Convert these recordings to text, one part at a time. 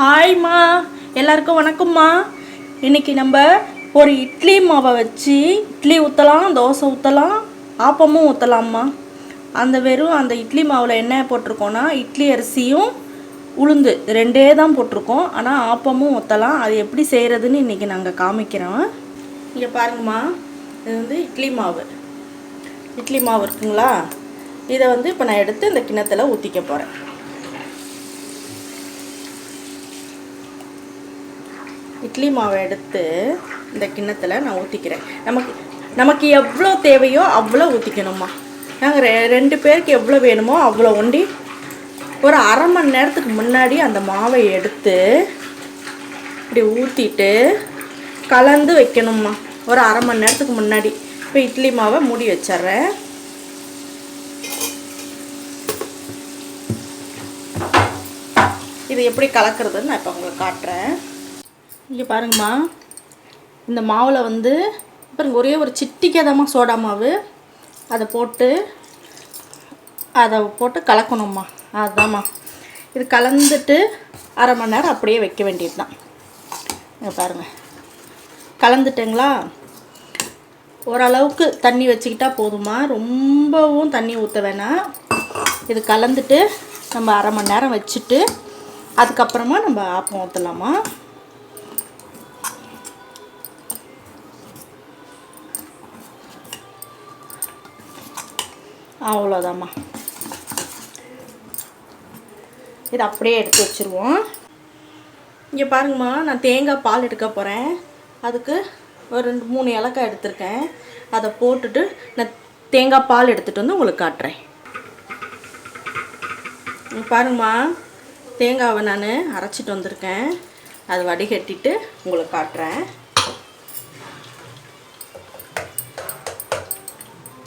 ஹாய்மா எல்லாருக்கும் வணக்கம்மா. இன்னைக்கு நம்ம ஒரு இட்லி மாவை வச்சு இட்லி ஊற்றலாம் தோசை ஊற்றலாம் ஆப்பமும் ஊற்றலாம்மா அந்த வெறும் அந்த இட்லி மாவில் என்ன போட்டிருக்கோன்னா இட்லி அரிசியும் உளுந்து ரெண்டே தான் போட்டிருக்கோம். ஆனால் ஆப்பமும் ஊற்றலாம் அது எப்படி செய்கிறதுன்னு இன்றைக்கி நாங்கள் காமிக்கிறோம் இங்கே பாருங்கம்மா. இது வந்து இட்லி மாவு. இட்லி மாவு இருக்குங்களா? இதை வந்து இப்போ நான் எடுத்து இந்த கிண்ணத்துல ஊற்றிக்க போகிறேன் இட்லி மாவை எடுத்து இந்த கிண்ணத்தில் நான் ஊற்றிக்கிறேன் நமக்கு நமக்கு எவ்வளோ தேவையோ அவ்வளோ ஊற்றிக்கணுமா நாங்கள் ரெ ரெண்டு பேருக்கு எவ்வளோ வேணுமோ அவ்வளோ ஒண்டி ஒரு அரை மணி நேரத்துக்கு முன்னாடி அந்த மாவை எடுத்து இப்படி ஊற்றிட்டு கலந்து வைக்கணும்மா. ஒரு அரை மணி நேரத்துக்கு முன்னாடி. இப்போ இட்லி மாவை மூடி வச்சிட்றேன். இது எப்படி கலக்கிறதுன்னு நான் இப்போ உங்களுக்கு காட்டுறேன். இங்கே பாருங்கம்மா. இந்த மாவில் வந்து பாருங்க ஒரே ஒரு சிட்டிக்கதமா சோடா மாவு. அதை போட்டு அதை போட்டு கலக்கணும்மா. அதுதாம்மா இது கலந்துட்டு அரை மணி நேரம் அப்படியே வைக்க வேண்டியது தான் இங்கே பாருங்கள் கலந்துட்டேங்களா? ஓரளவுக்கு தண்ணி வச்சுக்கிட்டா போதுமா ரொம்பவும் தண்ணி ஊற்ற வேணாம். இது கலந்துட்டு நம்ம அரை மணி நேரம் வச்சுட்டு அதுக்கப்புறமா நம்ம ஆப்பம் ஊற்றலாமா அவ்வளோதாம்மா இது அப்படியே எடுத்து வச்சுருவோம். இங்கே பாருங்கம்மா நான் தேங்காய் பால் எடுக்க போகிறேன் அதுக்கு ஒரு ரெண்டு மூணு ஏலக்காய் எடுத்திருக்கேன். அதை போட்டுட்டு நான் தேங்காய் பால் எடுத்துகிட்டு வந்து உங்களுக்கு காட்டுறேன். பாருங்கம்மா தேங்காவை நான் அரைச்சிட்டு வந்திருக்கேன். அது வடிகட்டிட்டு உங்களுக்கு காட்டுறேன்.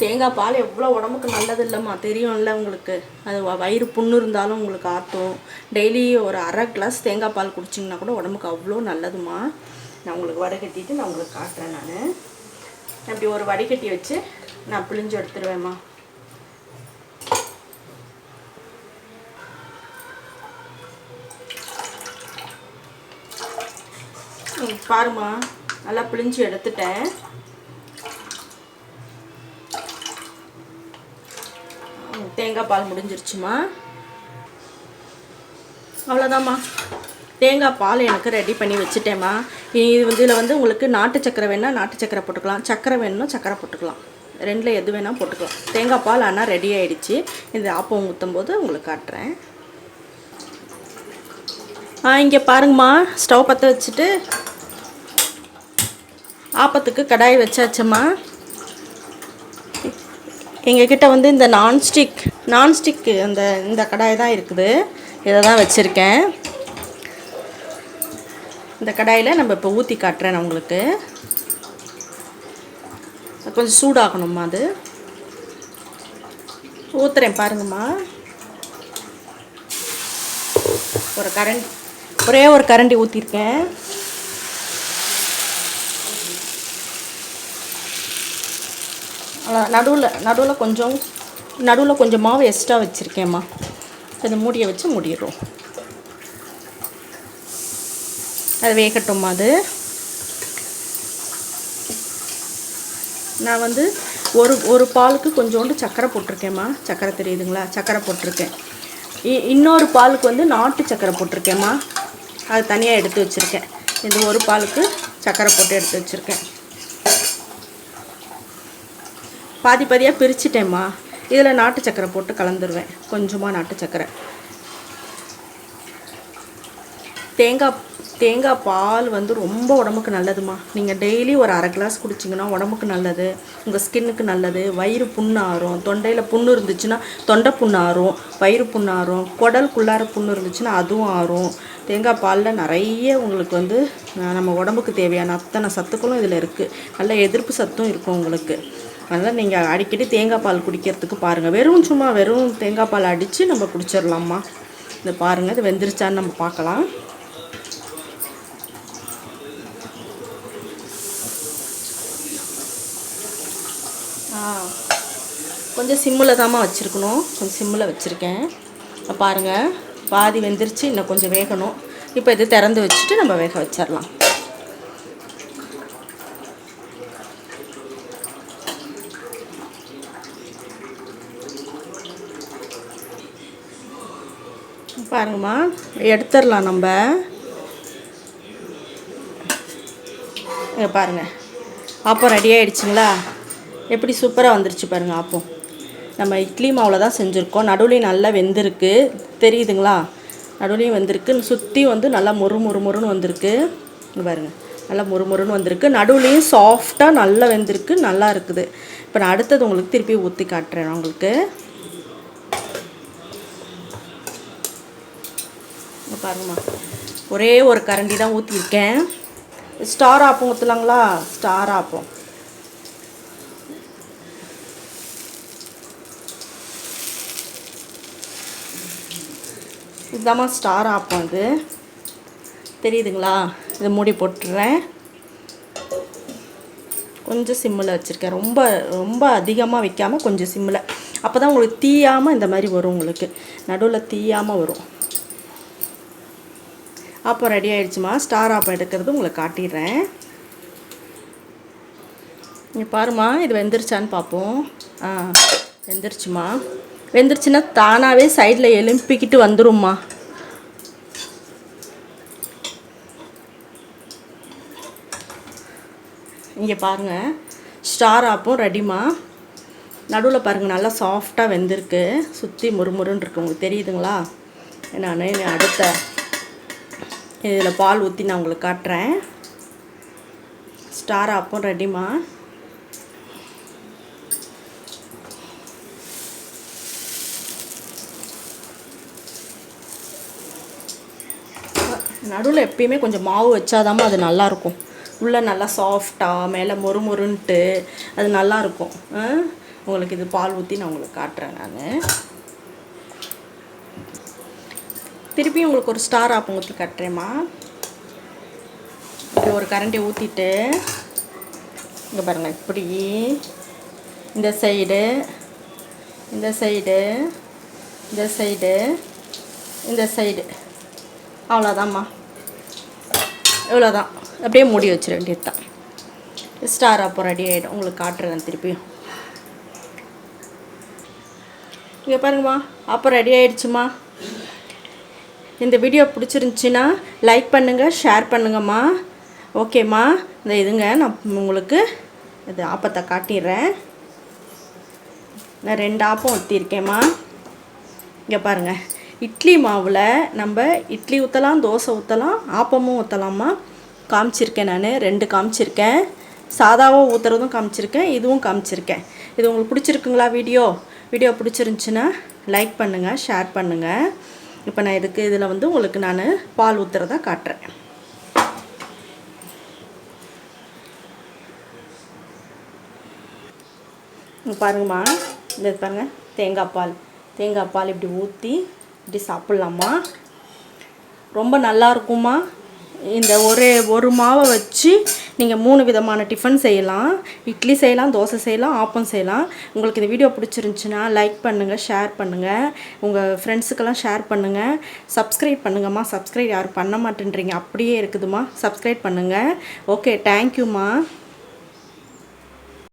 தேங்காய் பால் எவ்வளோ உடம்புக்கு நல்லது இல்லைம்மா. தெரியும்ல உங்களுக்கு. அது வ- வயிறு புண்ணு இருந்தாலும் உங்களுக்கு ஆற்றும் டெய்லி ஒரு அரை கிளாஸ் தேங்காய் பால் குடிச்சிங்கன்னா கூட உடம்புக்கு அவ்வளோ நல்லதுமா நான் உங்களுக்கு வடிகட்டிட்டு நான் உங்களுக்கு காட்டுறேன் நான். அப்படி ஒரு வடிகட்டி வச்சு நான் பிழிஞ்சு எடுத்துருவேம்மா. பாருமா பாரும்மா. நல்லா பிழிஞ்சு எடுத்துட்டேன். தேங்காய் பால் முடிஞ்சிருச்சுமா? அவ்வளோதாம்மா தேங்காய் பால் எனக்கு ரெடி பண்ணி வச்சுட்டேம்மா. இது வந்து இதில் வந்து உங்களுக்கு நாட்டு சக்கரை வேணால் நாட்டு சக்கரை போட்டுக்கலாம். சக்கரை வேணும்னா சக்கரை போட்டுக்கலாம். ரெண்டில் எது வேணால் போட்டுக்கலாம். தேங்காய் பால் ஆனால் ரெடி ஆகிடுச்சு இந்த ஆப்பம் ஊற்றும் போது உங்களுக்கு காட்டுறேன். ஆ இங்கே பாருங்கம்மா. ஸ்டவ் பற்ற வச்சுட்டு ஆப்பத்துக்கு கடாய் வச்சாச்சம்மா. எங்ககிட்ட வந்து இந்த நான்ஸ்டிக் நான்ஸ்டிக்கு அந்த இந்த கடாய் தான் இருக்குது. இதை தான் வச்சுருக்கேன். இந்த கடாயில் நம்ம இப்போ ஊற்றி காட்டுறேன் நான் உங்களுக்கு. கொஞ்சம் சூடாகணும்மா அது. ஊற்றுறேன் பாருங்கம்மா. ஒரு கரண்ட் ஒரே ஒரு கரண்டி ஊற்றிருக்கேன் நடுவில் நடுவில் கொஞ்சம் நடுவில் கொஞ்சம் மாவு எக்ஸ்ட்ரா வச்சுருக்கேம்மா. இந்த மூடியை வச்சு மூடிடுறோம். அது வேகட்டும்மா அது. நான் வந்து ஒரு ஒரு பாலுக்கு கொஞ்சோண்டு சக்கரை போட்டிருக்கேம்மா. சக்கரை தெரியுதுங்களா? சக்கரை போட்டிருக்கேன். இ- இன்னொரு பாலுக்கு வந்து நாட்டு சக்கரை போட்டிருக்கேம்மா. அது தனியாக எடுத்து வச்சுருக்கேன். இந்த ஒரு பாலுக்கு சக்கரை போட்டு எடுத்து வச்சுருக்கேன். பாதி பாதியாக பிரிச்சிட்டேம்மா. இதில் நாட்டு சக்கரை போட்டு கலந்துருவேன். கொஞ்சமாக நாட்டு சக்கரை. தேங்காய் தேங்காய் பால் வந்து ரொம்ப உடம்புக்கு நல்லதுமா நீங்கள் டெய்லி ஒரு அரை கிளாஸ் குடிச்சிங்கன்னா உடம்புக்கு நல்லது. உங்கள் ஸ்கின்னுக்கு நல்லது. வயிறு புண்ணு ஆறும் தொண்டையில் புண்ணு இருந்துச்சுன்னா தொண்டை புண்ணு ஆறும் வயிறு புண்ணு ஆறும் குடலுக்குள்ளார புண்ணு இருந்துச்சுன்னா அதுவும் ஆறும். தேங்காய் பாலில் நிறைய உங்களுக்கு வந்து நம்ம உடம்புக்கு தேவையான அத்தனை சத்துக்களும் இதில் இருக்குது நல்ல எதிர்ப்பு சத்தும் இருக்கும் உங்களுக்கு. அதனால் நீங்கள் அடிக்கடி தேங்காய் பால் குடிக்கிறதுக்கு பாருங்கள் வெறும் சும்மா வெறும் தேங்காய் பால் அடித்து நம்ம குடிச்சிடலாம்மா இதை பாருங்கள் இது வெந்துருச்சான்னு நம்ம பார்க்கலாம் ஆ கொஞ்சம் சிம்மில் தாம்மா வச்சுருக்கணும். கொஞ்சம் சிம்மில் வச்சுருக்கேன். பாருங்கள் பாதி வெந்துருச்சு இன்னும் கொஞ்சம் வேகணும். இப்போ இது திறந்து வச்சுட்டு நம்ம வேக வச்சிடலாம் பாருங்கம்மா. எடுத்துடலாம் நம்ம. இங்கே பாருங்கள் அப்போ ரெடி ஆகிடுச்சிங்களா எப்படி சூப்பராக வந்துருச்சு பாருங்கள் அப்போ நம்ம இட்லி மாவில் தான் செஞ்சுருக்கோம். நடுவுலையும் நல்லா வெந்திருக்கு. தெரியுதுங்களா? நடுவுலையும் வந்திருக்கு. சுற்றி வந்து நல்லா மொறு மொறு மொறுன்னு வந்திருக்கு. பாருங்கள் நல்லா மொறு மொறுன்னு வந்திருக்கு. நடுவுலையும் சாஃப்டாக நல்லா வெந்திருக்கு. நல்லா இருக்குது. இப்போ நான் அடுத்தது உங்களுக்கு திருப்பி ஊற்றி காட்டுறேன் உங்களுக்கு. பாருங்கம்மா. ஒரே ஒரு கரண்டி தான் ஊற்றிருக்கேன் ஸ்டார் ஆப்பம் ஊற்றலாங்களா ஸ்டார் ஆப்பம். இதுதாம்மா ஸ்டார் ஆப்பம் இது தெரியுதுங்களா? இதை மூடி போட்டுடுறேன் கொஞ்சம் சிம்மில் வச்சுருக்கேன். ரொம்ப ரொம்ப அதிகமாக வைக்காமல் கொஞ்சம் சிம்மில். அப்போ தான் உங்களுக்கு தீயாமல் இந்த மாதிரி வரும் உங்களுக்கு. நடுவில் தீயாமல் வரும். அப்போ ரெடி ஆகிடுச்சுமா ஸ்டார் ஆப்பம் எடுக்கிறது உங்களுக்கு காட்டிடுறேன். இங்கே பாருமா இது வெந்துருச்சான்னு பார்ப்போம். ஆ வெந்துருச்சுமா. வெந்துருச்சுன்னா தானாகவே சைடில் எலும்பிக்கிட்டு வந்துரும்மா. இங்கே பாருங்கள் ஸ்டார் ஆப்பும் ரெடிமா நடுவில் பாருங்கள் நல்லா சாஃப்டாக வெந்திருக்கு. சுற்றி முறுமுறுன்னு இருக்கு. உங்களுக்கு தெரியுதுங்களா? நான் அடுத்த இதில் பால் ஊற்றி நான் உங்களுக்கு காட்டுறேன். ஸ்டார் ஆப்பும் ரெடிமா நடுவில் எப்பயுமே கொஞ்சம் மாவு வச்சாதாம்மா அது நல்லாயிருக்கும். உள்ளே நல்லா சாஃப்டாக மேலே மொறு மொறுன்ட்டு அது நல்லாயிருக்கும். உங்களுக்கு இது பால் ஊற்றி நான் உங்களுக்கு காட்டுறேன் நான். திருப்பி உங்களுக்கு ஒரு ஸ்டார் ஆப்பம் ஊற்றி கட்டுறேம்மா. இப்படி ஒரு கரண்டி ஊற்றிட்டு இங்கே பாருங்கள் இப்படி. இந்த சைடு இந்த சைடு இந்த சைடு இந்த சைடு அவ்வளோதாம்மா இவ்வளோதான் அப்படியே மூடி வச்சிட வேண்டியது தான் ஸ்டார் அப்போ ரெடி ஆகிடும் உங்களுக்கு காட்டுறேன் திருப்பியும். இங்கே பாருங்கம்மா அப்போ ரெடி ஆகிடுச்சுமா இந்த வீடியோ பிடிச்சிருந்துச்சின்னா லைக் பண்ணுங்கள் ஷேர் பண்ணுங்கம்மா. ஓகேம்மா இந்த இதுங்க நான் உங்களுக்கு இது ஆப்பத்தை காட்டிடுறேன். நான் ரெண்டு ஆப்பம் ஊற்றிருக்கேம்மா இங்கே பாருங்கள் இட்லி மாவில் நம்ம இட்லி ஊற்றலாம் தோசை ஊற்றலாம் ஆப்பமும் ஊற்றலாமா காமிச்சிருக்கேன் நான் ரெண்டு காமிச்சிருக்கேன். சாதாவாக ஊற்றுறதும் காமிச்சிருக்கேன் இதுவும் காமிச்சிருக்கேன். இது உங்களுக்கு பிடிச்சிருக்குங்களா வீடியோ வீடியோ பிடிச்சிருந்துச்சின்னா லைக் பண்ணுங்கள் ஷேர் பண்ணுங்கள் இப்போ நான் இதுக்கு இதில் வந்து உங்களுக்கு நான் பால் ஊற்றுறதா காட்டுறேன். பாருங்கம்மா. இந்த பாருங்கள் பாருங்க. தேங்காய் பால். தேங்காய் பால் இப்படி ஊற்றி இப்படி சாப்பிட்லாமா? ரொம்ப நல்லா இருக்குமா இந்த ஒரு ஒரு மாவை வச்சு நீங்கள் மூணு விதமான டிஃபன் செய்யலாம். இட்லி செய்யலாம் தோசை செய்யலாம் ஆப்பம் செய்யலாம். உங்களுக்கு இந்த வீடியோ பிடிச்சிருந்துச்சுன்னா லைக் பண்ணுங்கள் ஷேர் பண்ணுங்கள் உங்கள் ஃப்ரெண்ட்ஸுக்கெல்லாம் ஷேர் பண்ணுங்கள் சப்ஸ்கிரைப் பண்ணுங்கம்மா. சப்ஸ்கிரைப் யாரும் பண்ண மாட்டேன்றீங்க. அப்படியே இருக்குதுமா சப்ஸ்கிரைப் பண்ணுங்கள் ஓகே தேங்க்யூம்மா